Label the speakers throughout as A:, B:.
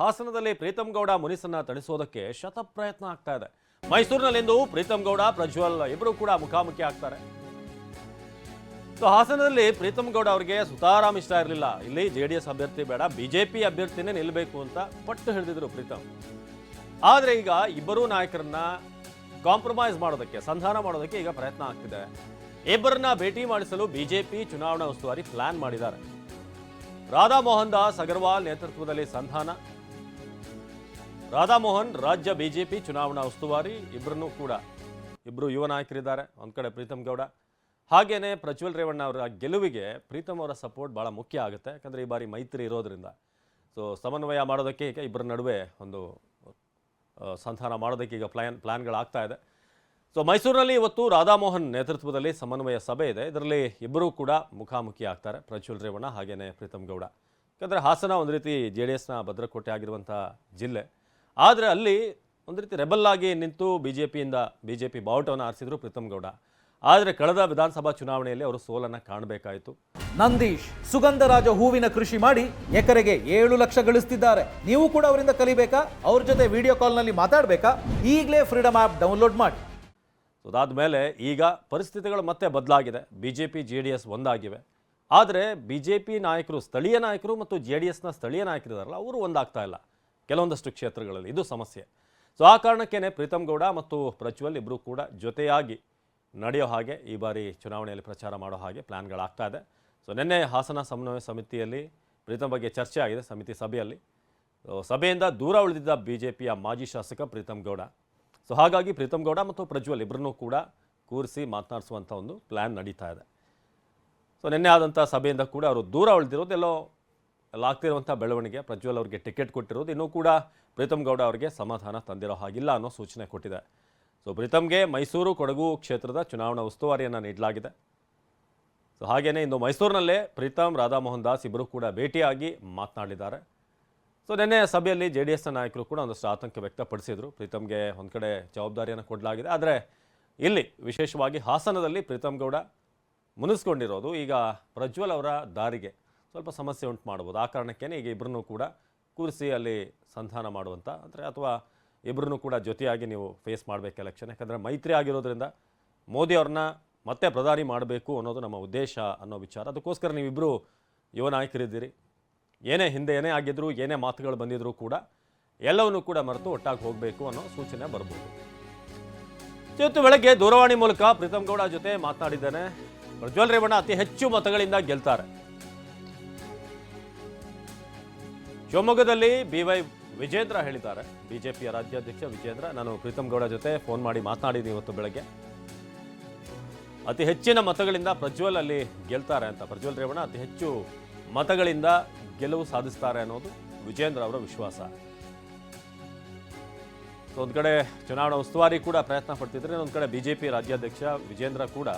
A: ಹಾಸನದಲ್ಲಿ ಪ್ರೀತಮ್ ಗೌಡ ಮುನಿಸನ್ನ ತಣಿಸೋದಕ್ಕೆ ಶತ ಪ್ರಯತ್ನ ಆಗ್ತಾ ಇದೆ. ಮೈಸೂರಿನಲ್ಲಿಂದು ಪ್ರೀತಮ್ ಗೌಡ, ಪ್ರಜ್ವಲ್ ಇಬ್ಬರು ಕೂಡ ಮುಖಾಮುಖಿ ಆಗ್ತಾರೆ. ಸೊ, ಹಾಸನದಲ್ಲಿ ಪ್ರೀತಮ್ ಗೌಡ ಅವರಿಗೆ ಸುತಾರಾಮ್ ಇಷ್ಟ ಇರಲಿಲ್ಲ. ಇಲ್ಲಿ ಜೆ ಡಿ ಎಸ್ ಅಭ್ಯರ್ಥಿ ಬೇಡ, ಬಿಜೆಪಿ ಅಭ್ಯರ್ಥಿನೇ ನಿಲ್ಲಬೇಕು ಅಂತ ಪಟ್ಟು ಹಿಡಿದಿದ್ರು ಪ್ರೀತಮ್ ಆದ್ರೆ ಈಗ ಇಬ್ಬರೂ ನಾಯಕರನ್ನ ಕಾಂಪ್ರಮೈಸ್ ಮಾಡೋದಕ್ಕೆ, ಸಂಧಾನ ಮಾಡೋದಕ್ಕೆ ಈಗ ಪ್ರಯತ್ನ ಆಗ್ತಿದೆ. ಇಬ್ಬರನ್ನ ಭೇಟಿ ಮಾಡಿಸಲು ಬಿಜೆಪಿ ಚುನಾವಣಾ ಉಸ್ತುವಾರಿ ಪ್ಲಾನ್ ಮಾಡಿದ್ದಾರೆ. ರಾಧಾ ಮೋಹನ್ ದಾಸ್ ಅಗರ್ವಾಲ್ ನೇತೃತ್ವದಲ್ಲಿ ಸಂಧಾನ. ರಾಧಾಮೋಹನ್, ರಾಜ್ಯ ಬಿಜೆಪಿ ಚುನಾವಣಾ ಉಸ್ತುವಾರಿ ಇಬ್ಬರನ್ನೂ ಕೂಡ. ಇಬ್ಬರು ಯುವ ನಾಯಕರಿದ್ದಾರೆ, ಒಂದ್ ಕಡೆ ಪ್ರೀತಮ್ ಗೌಡ. ಹಾಗೇನೆ ಪ್ರಜ್ವಲ್ ರೇವಣ್ಣ ಅವರ ಗೆಲುವಿಗೆ ಪ್ರೀತಮ್ ಅವರ ಸಪೋರ್ಟ್ ಬಹಳ ಮುಖ್ಯ ಆಗುತ್ತೆ, ಯಾಕಂದ್ರೆ ಈ ಬಾರಿ ಮೈತ್ರಿ ಇರೋದ್ರಿಂದ. ಸೊ ಸಮನ್ವಯ ಮಾಡೋದಕ್ಕೆ ಈಗ ಇಬ್ಬರ ನಡುವೆ ಒಂದು ಸಂಧಾನ ಮಾಡೋದಕ್ಕೆ ಈಗ ಪ್ಲಾನ್ ಪ್ಲ್ಯಾನ್ಗಳಾಗ್ತಾ ಇದೆ. ಸೊ ಮೈಸೂರಿನಲ್ಲಿ ಇವತ್ತು ರಾಧಾಮೋಹನ್ ನೇತೃತ್ವದಲ್ಲಿ ಸಮನ್ವಯ ಸಭೆ ಇದೆ. ಇದರಲ್ಲಿ ಇಬ್ಬರೂ ಕೂಡ ಮುಖಾಮುಖಿ ಆಗ್ತಾರೆ, ಪ್ರಜ್ವಲ್ ರೇವಣ್ಣ ಹಾಗೆಯೇ ಪ್ರೀತಮ್ ಗೌಡ. ಯಾಕಂದರೆ ಹಾಸನ ಒಂದು ರೀತಿ ಜೆ ಡಿ ಎಸ್ನ ಭದ್ರಕೋಟೆ ಆಗಿರುವಂಥ ಜಿಲ್ಲೆ. ಆದರೆ ಅಲ್ಲಿ ಒಂದು ರೀತಿ ರೆಬಲ್ ಆಗಿ ನಿಂತು ಬಿ ಜೆ ಪಿಯಿಂದ ಬಿ ಜೆ ಪಿ ಬಾವುಟವನ್ನು ಆರಿಸಿದ್ರು ಪ್ರೀತಮ್ ಗೌಡ. ಆದರೆ ಕಳೆದ ವಿಧಾನಸಭಾ ಚುನಾವಣೆಯಲ್ಲಿ ಅವರು ಸೋಲನ್ನು ಕಾಣಬೇಕಾಯಿತು.
B: ನಂದೀಶ್ ಸುಗಂಧರಾಜ ಹೂವಿನ ಕೃಷಿ ಮಾಡಿ ಎಕರೆಗೆ ಏಳು ಲಕ್ಷ ಗಳಿಸ್ತಿದ್ದಾರೆ. ನೀವು ಕೂಡ ಅವರಿಂದ ಕಲಿಬೇಕಾ? ಅವ್ರ ಜೊತೆ ವಿಡಿಯೋ ಕಾಲ್ನಲ್ಲಿ ಮಾತಾಡಬೇಕಾ? ಈಗಲೇ ಫ್ರೀಡಮ್ ಆ್ಯಪ್ ಡೌನ್ಲೋಡ್ ಮಾಡಿ.
A: ಅದಾದ ಮೇಲೆ ಈಗ ಪರಿಸ್ಥಿತಿಗಳು ಮತ್ತೆ ಬದಲಾಗಿದೆ. B J P J D S ಒಂದಾಗಿವೆ. ಆದರೆ ಬಿ ಜೆ ಪಿ ನಾಯಕರು ಸ್ಥಳೀಯ ನಾಯಕರು ಮತ್ತು ಜೆ ಡಿ ಎಸ್ನ ಸ್ಥಳೀಯ ನಾಯಕರಿದಾರಲ್ಲ ಅವರು ಒಂದಾಗ್ತಾ ಇಲ್ಲ. ಕೆಲವೊಂದಷ್ಟು ಕ್ಷೇತ್ರಗಳಲ್ಲಿ ಇದು ಸಮಸ್ಯೆ. ಸೊ ಆ ಕಾರಣಕ್ಕೇ ಪ್ರೀತಮ್ ಗೌಡ ಮತ್ತು ಪ್ರಜ್ವಲ್ ಇಬ್ಬರು ಕೂಡ ಜೊತೆಯಾಗಿ ನಡೆಯೋ ಹಾಗೆ ಈ ಬಾರಿ ಚುನಾವಣೆಯಲ್ಲಿ ಪ್ರಚಾರ ಮಾಡೋ ಹಾಗೆ ಪ್ಲ್ಯಾನ್ಗಳಾಗ್ತಾ ಇದೆ. ಸೊ ನಿನ್ನೆ ಹಾಸನ ಸಮನ್ವಯ ಸಮಿತಿಯಲ್ಲಿ ಪ್ರೀತಮ್ ಬಗ್ಗೆ ಚರ್ಚೆ ಆಗಿದೆ ಸಮಿತಿ ಸಭೆಯಲ್ಲಿ. ಸಭೆಯಿಂದ ದೂರ ಉಳಿದಿದ್ದ ಬಿ ಜೆ ಪಿಯ ಮಾಜಿ ಶಾಸಕ ಪ್ರೀತಮ್ ಗೌಡ. ಸೊ ಹಾಗಾಗಿ ಪ್ರೀತಮ್ ಗೌಡ ಮತ್ತು ಪ್ರಜ್ವಲ್ ಇಬ್ಬರನ್ನೂ ಕೂಡ ಕೂರಿಸಿ ಮಾತನಾಡಿಸುವಂಥ ಒಂದು ಪ್ಲ್ಯಾನ್ ನಡೀತಾ ಇದೆ. ಸೊ ನಿನ್ನೆ ಆದಂಥ ಸಭೆಯಿಂದ ಕೂಡ ಅವರು ದೂರ ಉಳಿದಿರೋದು ಎಲ್ಲ ಆಗ್ತಿರುವಂಥ ಬೆಳವಣಿಗೆ, ಪ್ರಜ್ವಲ್ ಅವರಿಗೆ ಟಿಕೆಟ್ ಕೊಟ್ಟಿರೋದು. ಇನ್ನೂ ಕೂಡ ಪ್ರೀತಮ್ ಗೌಡ ಅವರಿಗೆ ಸಮಾಧಾನ ತಂದಿರೋ ಹಾಗಿಲ್ಲ ಅನ್ನೋ ಸೂಚನೆ ಕೊಟ್ಟಿದೆ. ಸೊ ಪ್ರೀತಮ್ಗೆ ಮೈಸೂರು, ಕೊಡಗು ಕ್ಷೇತ್ರದ ಚುನಾವಣಾ ಉಸ್ತುವಾರಿಯನ್ನು ನೀಡಲಾಗಿದೆ. ಸೊ ಹಾಗೆಯೇ ಇಂದು ಮೈಸೂರಿನಲ್ಲೇ ಪ್ರೀತಮ್, ರಾಧಾಮೋಹನ್ ದಾಸ್ ಇಬ್ಬರು ಕೂಡ ಭೇಟಿಯಾಗಿ ಮಾತನಾಡಿದ್ದಾರೆ. ಸೊ ನಿನ್ನೆ ಸಭೆಯಲ್ಲಿ ಜೆ ಡಿ ಎಸ್ನ ನಾಯಕರು ಕೂಡ ಒಂದಷ್ಟು ಆತಂಕ ವ್ಯಕ್ತಪಡಿಸಿದರು. ಪ್ರೀತಮ್ಗೆ ಒಂದು ಕಡೆ ಜವಾಬ್ದಾರಿಯನ್ನು ಕೊಡಲಾಗಿದೆ. ಆದರೆ ಇಲ್ಲಿ ವಿಶೇಷವಾಗಿ ಹಾಸನದಲ್ಲಿ ಪ್ರೀತಮ್ ಗೌಡ ಮುನಿಸ್ಕೊಂಡಿರೋದು ಈಗ ಪ್ರಜ್ವಲ್ ಅವರ ದಾರಿಗೆ. ಸ್ವಲ್ಪ ಸಮಸ್ಯೆ ಉಂಟು ಮಾಡ್ಬೋದು. ಆ ಕಾರಣಕ್ಕೇ ಈಗ ಇಬ್ಬರನ್ನೂ ಕೂಡ ಕೂರಿಸಿ ಅಲ್ಲಿ ಸಂಧಾನ ಮಾಡುವಂಥ ಅಂದರೆ ಅಥವಾ ಇಬ್ಬರನ್ನೂ ಕೂಡ ಜೊತೆಯಾಗಿ ನೀವು ಫೇಸ್ ಮಾಡಬೇಕು ಎಲೆಕ್ಷನ್ ಯಾಕಂದರೆ ಮೈತ್ರಿ ಆಗಿರೋದ್ರಿಂದ ಮೋದಿ ಅವ್ರನ್ನ ಮತ್ತೆ ಪ್ರಧಾನಿ ಮಾಡಬೇಕು ಅನ್ನೋದು ನಮ್ಮ ಉದ್ದೇಶ ಅನ್ನೋ ವಿಚಾರ. ಅದಕ್ಕೋಸ್ಕರ ನೀವಿಬ್ಬರು ಯುವ ನಾಯಕರಿದ್ದೀರಿ. ಏನೇ ಹಿಂದೆ ಏನೇ ಆಗಿದ್ರು, ಏನೇ ಮಾತುಗಳು ಬಂದಿದ್ದರೂ ಕೂಡ ಎಲ್ಲವನ್ನೂ ಕೂಡ ಮರೆತು ಒಟ್ಟಾಗಿ ಹೋಗಬೇಕು ಅನ್ನೋ ಸೂಚನೆ ಬರ್ಬೋದು. ಇವತ್ತು ಬೆಳಗ್ಗೆ ದೂರವಾಣಿ ಮೂಲಕ ಪ್ರೀತಮ್ ಗೌಡ ಜೊತೆ ಮಾತನಾಡಿದ್ದೇನೆ. ಪ್ರಜ್ವಲ್ ರೇವಣ್ಣ ಅತಿ ಹೆಚ್ಚು ಮತಗಳಿಂದ ಗೆಲ್ತಾರೆ. ಶಿವಮೊಗ್ಗದಲ್ಲಿ ಬಿ ವೈ ವಿಜೇಂದ್ರ ಹೇಳಿದ್ದಾರೆ. ಬಿಜೆಪಿಯ ರಾಜ್ಯಾಧ್ಯಕ್ಷ ವಿಜೇಂದ್ರ. ನಾನು ಪ್ರೀತಮ್ ಗೌಡ ಜೊತೆ ಫೋನ್ ಮಾಡಿ ಮಾತನಾಡಿದ್ದೀನಿ ಇವತ್ತು ಬೆಳಗ್ಗೆ. ಅತಿ ಹೆಚ್ಚಿನ ಮತಗಳಿಂದ ಪ್ರಜ್ವಲ್ ಅಲ್ಲಿ ಗೆಲ್ತಾರೆ ಅಂತ. ಪ್ರಜ್ವಲ್ ರೇವಣ್ಣ, ಅತಿ ಹೆಚ್ಚು ಮತಗಳಿಂದ ಗೆಲುವು ಸಾಧಿಸ್ತಾರೆ ಅನ್ನೋದು ವಿಜೇಂದ್ರ ಅವರ ವಿಶ್ವಾಸ. ಸೊ, ಒಂದು ಕಡೆ ಚುನಾವಣಾ ಉಸ್ತುವಾರಿ ಕೂಡ ಪ್ರಯತ್ನ ಪಡ್ತಿದ್ರೆ ಒಂದು ಕಡೆ ಬಿಜೆಪಿ ರಾಜ್ಯಾಧ್ಯಕ್ಷ ವಿಜೇಂದ್ರ ಕೂಡ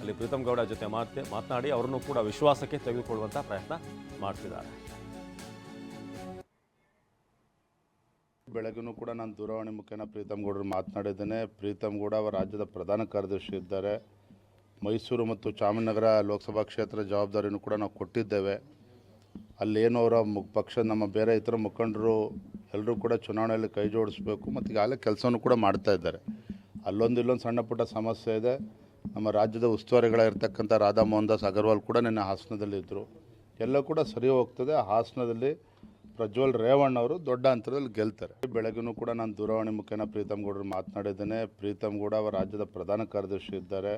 A: ಅಲ್ಲಿ ಪ್ರೀತಮ್ ಗೌಡ ಜೊತೆ ಮಾತೆ ಮಾತನಾಡಿ ಅವರನ್ನು ಕೂಡ ವಿಶ್ವಾಸಕ್ಕೆ ತೆಗೆದುಕೊಳ್ಳುವಂಥ ಪ್ರಯತ್ನ ಮಾಡ್ತಿದ್ದಾರೆ.
C: ಬೆಳಗ್ಗೂ ಕೂಡ ನಾನು ದೂರವಾಣಿ ಮುಖೇನ ಪ್ರೀತಮ್ ಗೌಡರು ಮಾತನಾಡಿದ್ದೇನೆ. ಪ್ರೀತಮ್ ಗೌಡ ಅವರ ರಾಜ್ಯದ ಪ್ರಧಾನ ಕಾರ್ಯದರ್ಶಿ ಇದ್ದಾರೆ. ಮೈಸೂರು ಮತ್ತು ಚಾಮರಾಜನಗರ ಲೋಕಸಭಾ ಕ್ಷೇತ್ರ ಜವಾಬ್ದಾರಿನೂ ಕೂಡ ನಾವು ಕೊಟ್ಟಿದ್ದೇವೆ. ಅಲ್ಲೇನು ಅವರ ಪಕ್ಷ, ನಮ್ಮ ಬೇರೆ ಇತರ ಮುಖಂಡರು ಎಲ್ಲರೂ ಕೂಡ ಚುನಾವಣೆಯಲ್ಲಿ ಕೈ ಜೋಡಿಸ್ಬೇಕು ಮತ್ತು ಈಗಾಗಲೇ ಕೆಲಸವನ್ನು ಕೂಡ ಮಾಡ್ತಾ ಇದ್ದಾರೆ. ಅಲ್ಲೊಂದು ಇಲ್ಲೊಂದು ಸಣ್ಣ ಪುಟ್ಟ ಸಮಸ್ಯೆ ಇದೆ. ನಮ್ಮ ರಾಜ್ಯದ ಉಸ್ತುವಾರಿಗಳಿರ್ತಕ್ಕಂಥ ರಾಧಾ ಮೋಹನ್ ದಾಸ್ ಅಗರ್ವಾಲ್ ಕೂಡ ನಿನ್ನೆ ಹಾಸನದಲ್ಲಿದ್ದರು ಎಲ್ಲ ಕೂಡ ಸರಿ ಹೋಗ್ತದೆ. ಹಾಸನದಲ್ಲಿ ಪ್ರಜ್ವಲ್ ರೇವಣ್ಣ ಅವರು ದೊಡ್ಡ ಅಂತರದಲ್ಲಿ ಗೆಲ್ತಾರೆ. ಬೆಳಗ್ಗೆನೂ ಕೂಡ ನಾನು ದೂರವಾಣಿ ಮುಖೇನ ಪ್ರೀತಮ್ ಗೌಡರು ಮಾತನಾಡಿದ್ದೇನೆ. ಪ್ರೀತಮ್ ಗೌಡ ಅವರ ರಾಜ್ಯದ ಪ್ರಧಾನ ಕಾರ್ಯದರ್ಶಿ ಇದ್ದಾರೆ.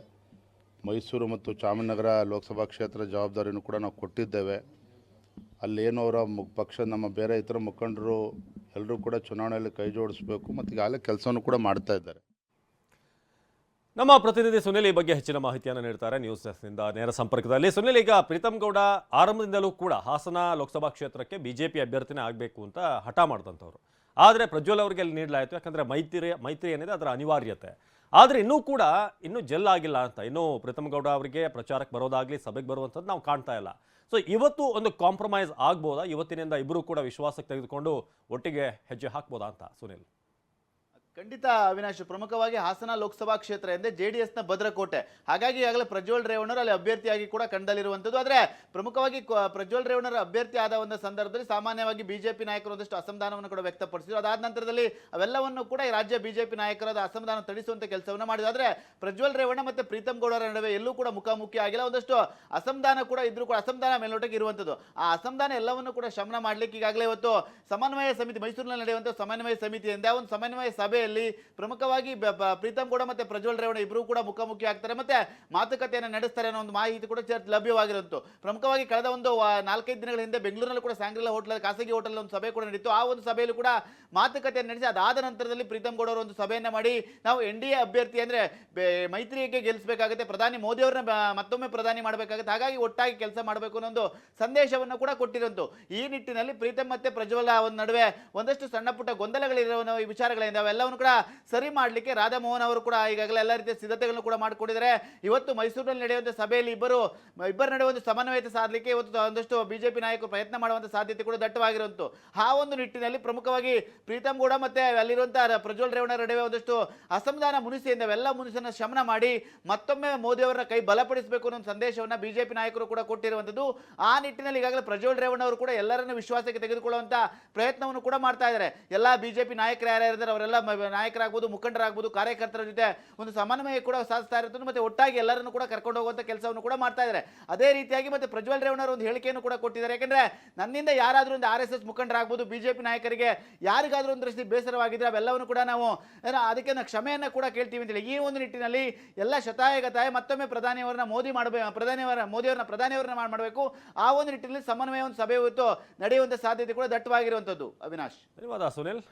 C: ಮೈಸೂರು ಮತ್ತು ಚಾಮರಾಜನಗರ ಲೋಕಸಭಾ ಕ್ಷೇತ್ರ ಜವಾಬ್ದಾರಿನೂ ಕೂಡ ನಾವು ಕೊಟ್ಟಿದ್ದೇವೆ. ಅಲ್ಲೇನು ಅವರ ಪಕ್ಷ ನಮ್ಮ ಬೇರೆ ಇತರ ಮುಖಂಡರು ಎಲ್ಲರೂ ಕೂಡ ಚುನಾವಣೆಯಲ್ಲಿ ಕೈ ಜೋಡಿಸಬೇಕು ಮತ್ತು ಈಗಾಗಲೇ ಕೆಲಸವನ್ನು ಕೂಡ ಮಾಡ್ತಾ ಇದ್ದಾರೆ.
A: ನಮ್ಮ ಪ್ರತಿನಿಧಿ ಸುನಿಲ್ ಈ ಬಗ್ಗೆ ಹೆಚ್ಚಿನ ಮಾಹಿತಿಯನ್ನು ನೀಡ್ತಾರೆ. ನ್ಯೂಸ್ ಡೆಸ್ಕ್ನಿಂದ ನೇರ ಸಂಪರ್ಕದಲ್ಲಿ. ಸುನಿಲ್, ಈಗ ಪ್ರೀತಮ್ ಗೌಡ ಆರಂಭದಿಂದಲೂ ಕೂಡ ಹಾಸನ ಲೋಕಸಭಾ ಕ್ಷೇತ್ರಕ್ಕೆ ಬಿಜೆಪಿ ಅಭ್ಯರ್ಥಿನೇ ಆಗಬೇಕು ಅಂತ ಹಠ ಮಾಡಿದಂಥವ್ರು. ಆದರೆ ಪ್ರಜ್ವಲ್ ಅವರಿಗೆ ಅಲ್ಲಿ ನೀಡಲಾಯಿತು. ಯಾಕಂದರೆ ಮೈತ್ರಿ ಮೈತ್ರಿ ಏನಿದೆ ಅದರ ಅನಿವಾರ್ಯತೆ. ಆದರೆ ಇನ್ನೂ ಕೂಡ ಇನ್ನೂ ಜೆಲ್ ಆಗಿಲ್ಲ ಅಂತ, ಇನ್ನೂ ಪ್ರೀತಮ್ ಗೌಡ ಅವರಿಗೆ ಪ್ರಚಾರಕ್ಕೆ ಬರೋದಾಗ್ಲಿ, ಸಭೆಗೆ ಬರುವಂಥದ್ದು ನಾವು ಕಾಣ್ತಾ ಇಲ್ಲ. ಸೊ ಇವತ್ತು ಒಂದು ಕಾಂಪ್ರಮೈಸ್ ಆಗ್ಬೋದಾ? ಇವತ್ತಿನಿಂದ ಇಬ್ಬರು ಕೂಡ ವಿಶ್ವಾಸಕ್ಕೆ ತೆಗೆದುಕೊಂಡು ಒಟ್ಟಿಗೆ ಹೆಜ್ಜೆ ಹಾಕ್ಬೋದಾ ಅಂತ, ಸುನಿಲ್?
D: ಖಂಡಿತ ಅವಿನಾಶ್, ಪ್ರಮುಖವಾಗಿ ಹಾಸನ ಲೋಕಸಭಾ ಕ್ಷೇತ್ರ ಎಂದೇ ಜೆ ಡಿ ಎಸ್ನ ಭದ್ರಕೋಟೆ. ಹಾಗಾಗಿ ಈಗಾಗಲೇ ಪ್ರಜ್ವಲ್ ರೇವಣ್ಣರು ಅಲ್ಲಿ ಅಭ್ಯರ್ಥಿಯಾಗಿ ಕೂಡ ಕಂಡಲ್ಲಿರುವಂಥದ್ದು. ಆದರೆ ಪ್ರಮುಖವಾಗಿ ಪ್ರಜ್ವಲ್ ರೇವಣ್ಣರು ಅಭ್ಯರ್ಥಿ ಆದ ಒಂದು ಸಂದರ್ಭದಲ್ಲಿ ಸಾಮಾನ್ಯವಾಗಿ ಬಿಜೆಪಿ ನಾಯಕರು ಒಂದಷ್ಟು ಅಸಮಾಧಾನವನ್ನು ಕೂಡ ವ್ಯಕ್ತಪಡಿಸಿದ್ರು. ಅದಾದ ನಂತರದಲ್ಲಿ ಅವೆಲ್ಲವನ್ನು ಕೂಡ ಈ ರಾಜ್ಯ ಬಿಜೆಪಿ ನಾಯಕರಾದ ಅಸಮಾಧಾನ ತಡಿಸುವಂತ ಕೆಲಸವನ್ನು ಮಾಡಿದ್ರು. ಆದರೆ ಪ್ರಜ್ವಲ್ ರೇವಣ್ಣ ಮತ್ತು ಪ್ರೀತಮ್ ಗೌಡರ ನಡುವೆ ಎಲ್ಲೂ ಕೂಡ ಮುಖಾಮುಖಿ ಆಗಿಲ್ಲ. ಒಂದಷ್ಟು ಅಸಮಾಧಾನ ಕೂಡ ಇದ್ರೂ ಕೂಡ ಅಸಮಾಧಾನ ಮೇಲ್ನೋಟಕ್ಕೆ ಇರುವಂಥದ್ದು. ಆ ಅಸಮಾಧಾನ ಎಲ್ಲವನ್ನು ಕೂಡ ಶಮನ ಮಾಡಲಿಕ್ಕೆ ಈಗಾಗಲೇ ಇವತ್ತು ಸಮನ್ವಯ ಸಮಿತಿ ಮೈಸೂರಿನಲ್ಲಿ ನಡೆಯುವಂಥ ಸಮನ್ವಯ ಸಮಿತಿ ಎಂದೇ ಒಂದು ಸಮನ್ವಯ ಸಭೆಯಲ್ಲಿ ಪ್ರಮುಖವಾಗಿ ಪ್ರೀತಮ್ ಕೂಡ ಮತ್ತೆ ಪ್ರಜ್ವಲ್ ರೇವಣ ಇಬ್ಬರು ಕೂಡ ಮುಖಾಮುಖಿ ಆಗ್ತಾರೆ. ಮತ್ತೆ ಮಾತುಕತೆಯನ್ನು ನಡೆಸ್ತಾರೆ ಅನ್ನೋ ಒಂದು ಮಾಹಿತಿ ಕೂಡ ಚರ್ಚೆ ಲಭ್ಯವಾಗಿರುವಂತು. ಪ್ರಮುಖವಾಗಿ ಕಳೆದ ಒಂದು ನಾಲ್ಕೈದು ದಿನಗಳ ಹಿಂದೆ ಬೆಂಗಳೂರಿನಲ್ಲಿ ಕೂಡ ಸಾಂಗ್ರಿಲಾ ಹೋಟೆಲ್ ಖಾಸಗಿ ಹೋಟೆಲ್ ಒಂದು ಸಭೆ ಕೂಡ ನಡೀತು. ಆ ಒಂದು ಸಭೆಯಲ್ಲಿ ಕೂಡ ಮಾತುಕತೆಯನ್ನು ನಡೆಸಿ, ಅದಾದ ನಂತರದಲ್ಲಿ ಪ್ರೀತಮ್ ಗೌಡ ಅವರು ಒಂದು ಸಭೆಯನ್ನು ಮಾಡಿ, ನಾವು ಎನ್ ಡಿ ಎ ಅಭ್ಯರ್ಥಿ ಅಂದ್ರೆ ಮೈತ್ರಿಗೆ ಗೆಲ್ಲಿಸಬೇಕಾಗುತ್ತೆ ಪ್ರಧಾನಿ ಮೋದಿ ಅವರನ್ನ ಮತ್ತೊಮ್ಮೆ ಪ್ರಧಾನಿ ಮಾಡಬೇಕಾಗುತ್ತೆ. ಹಾಗಾಗಿ ಒಟ್ಟಾಗಿ ಕೆಲಸ ಮಾಡಬೇಕು ಅನ್ನೋ ಒಂದು ಸಂದೇಶವನ್ನು ಕೂಡ ಕೊಟ್ಟಿರುವಂತು. ಈ ನಿಟ್ಟಿನಲ್ಲಿ ಪ್ರೀತಮ್ ಮತ್ತೆ ಪ್ರಜ್ವಲ ಒಂದು ನಡುವೆ ಒಂದಷ್ಟು ಸಣ್ಣ ಪುಟ್ಟ ಗೊಂದಲಗಳಿರುವ ವಿಚಾರಗಳಿಂದ ಅವೆಲ್ಲವನ್ನು ಕೂಡ ಸರಿ ಮಾಡಲಿಕ್ಕೆ ರಾಧಾಮೋಹನ್ ಅವರು ಕೂಡ ಈಗಾಗಲೇ ಎಲ್ಲ ರೀತಿಯ ಸಿದ್ಧತೆಗಳನ್ನು ಕೂಡ ಮಾಡಿಕೊಂಡಿದ್ದಾರೆ. ಇವತ್ತು ಮೈಸೂರಿನಲ್ಲಿ ನಡೆಯುವಂಥ ಸಭೆಯಲ್ಲಿ ಇಬ್ಬರು, ಇಬ್ಬರ ನಡುವೆ ಒಂದು ಸಮನ್ವಯತೆ ಸಾಧಲಿಕ್ಕೆ ಇವತ್ತು ಒಂದಷ್ಟು ಬಿಜೆಪಿ ನಾಯಕರು ಪ್ರಯತ್ನ ಮಾಡುವಂಥ ಸಾಧ್ಯತೆ ಕೂಡ ದಟ್ಟವಾಗಿರುವಂತು ಆ ಒಂದು ನಿಟ್ಟಿನಲ್ಲಿ ಪ್ರಮುಖವಾಗಿ ಪ್ರೀತಮ್ ಗೌಡ ಮತ್ತೆ ಅಲ್ಲಿರುವಂತಹ ಪ್ರಜ್ವಲ್ ರೇವಣ್ಣ ನಡುವೆ ಒಂದಷ್ಟು ಅಸಮಾಧಾನ ಮುನಿಸಿಯಿಂದ ಎಲ್ಲ ಮುನಿಸನ್ನು ಶಮನ ಮಾಡಿ ಮತ್ತೊಮ್ಮೆ ಮೋದಿ ಅವರ ಕೈ ಬಲಪಡಿಸಬೇಕು ಅನ್ನೋ ಸಂದೇಶವನ್ನ ಬಿಜೆಪಿ ನಾಯಕರು ಕೂಡ ಕೊಟ್ಟಿರುವಂಥದ್ದು ಆ ನಿಟ್ಟಿನಲ್ಲಿ ಈಗಾಗಲೇ ಪ್ರಜ್ವಲ್ ರೇವಣ್ಣ ಅವರು ಕೂಡ ಎಲ್ಲರನ್ನು ವಿಶ್ವಾಸಕ್ಕೆ ತೆಗೆದುಕೊಳ್ಳುವಂತ ಪ್ರಯತ್ನವನ್ನು ಕೂಡ ಮಾಡ್ತಾ ಇದ್ದಾರೆ. ಎಲ್ಲ ಬಿಜೆಪಿ ನಾಯಕರು ಯಾರ್ಯಾರಿದ್ದಾರೆ ಅವರೆಲ್ಲ ನಾಯಕರಾಗ್ಬೋದು, ಮುಖಂಡರಾಗ್ಬೋದು, ಕಾರ್ಯಕರ್ತರ ಜೊತೆ ಒಂದು ಸಮನ್ವಯ ಕೂಡ ಸಾಧಿಸ್ತಾ ಇರುತ್ತೆ. ಮತ್ತೆ ಒಟ್ಟಾಗಿ ಎಲ್ಲರನ್ನು ಕೂಡ ಕರ್ಕೊಂಡು ಹೋಗುವಂತ ಕೆಲಸವನ್ನು ಕೂಡ ಮಾಡ್ತಾ ಇದ್ದಾರೆ. ಅದೇ ರೀತಿಯಾಗಿ ಮತ್ತೆ ಪ್ರಜ್ವಲ್ ರೇವಣ್ಣ ಒಂದು ಹೇಳಿಕೆಯನ್ನು ಕೂಡ ಕೊಟ್ಟಿದ್ದಾರೆ. ಯಾಕಂದ್ರೆ ನನ್ನಿಂದ ಯಾರಾದರೂ ಒಂದು ಆರ್ ಎಸ್ ಎಸ್ ಮುಖಂಡರಾಗ್ಬೋದು, ಬಿಜೆಪಿ ನಾಯಕರಿಗೆ ಯಾರಿಗಾದ್ರೂ ಒಂದು ರೀತಿ ಬೇಸರವಾಗಿದ್ರೆ ಅವೆಲ್ಲವನ್ನು ಕೂಡ ನಾವು ಅದಕ್ಕೆ ನಾವು ಕ್ಷಮೆಯನ್ನ ಕೂಡ ಕೇಳ್ತೀವಿ ಅಂತೇಳಿ. ಈ ಒಂದು ನಿಟ್ಟಿನಲ್ಲಿ ಎಲ್ಲ ಶತಾಯಗತಾಯ ಮತ್ತೊಮ್ಮೆ ಪ್ರಧಾನಿಯವರನ್ನ ಮೋದಿ ಮಾಡಬೇಕು ಪ್ರಧಾನಿಯವರ ಮೋದಿಯವರನ್ನ ಪ್ರಧಾನಿಯವರನ್ನ ಮಾಡಬೇಕು. ಆ ಒಂದು ನಿಟ್ಟಿನಲ್ಲಿ ಸಮನ್ವಯ ಒಂದು ಸಭೆ ಇವತ್ತು ನಡೆಯುವಂತ ಸಾಧ್ಯತೆ ಕೂಡ ದಟ್ಟವಾಗಿರುವಂಥದ್ದು. ಅವಿನಾಶ್.
A: ಧನ್ಯವಾದ, ಸುನಿಲ್.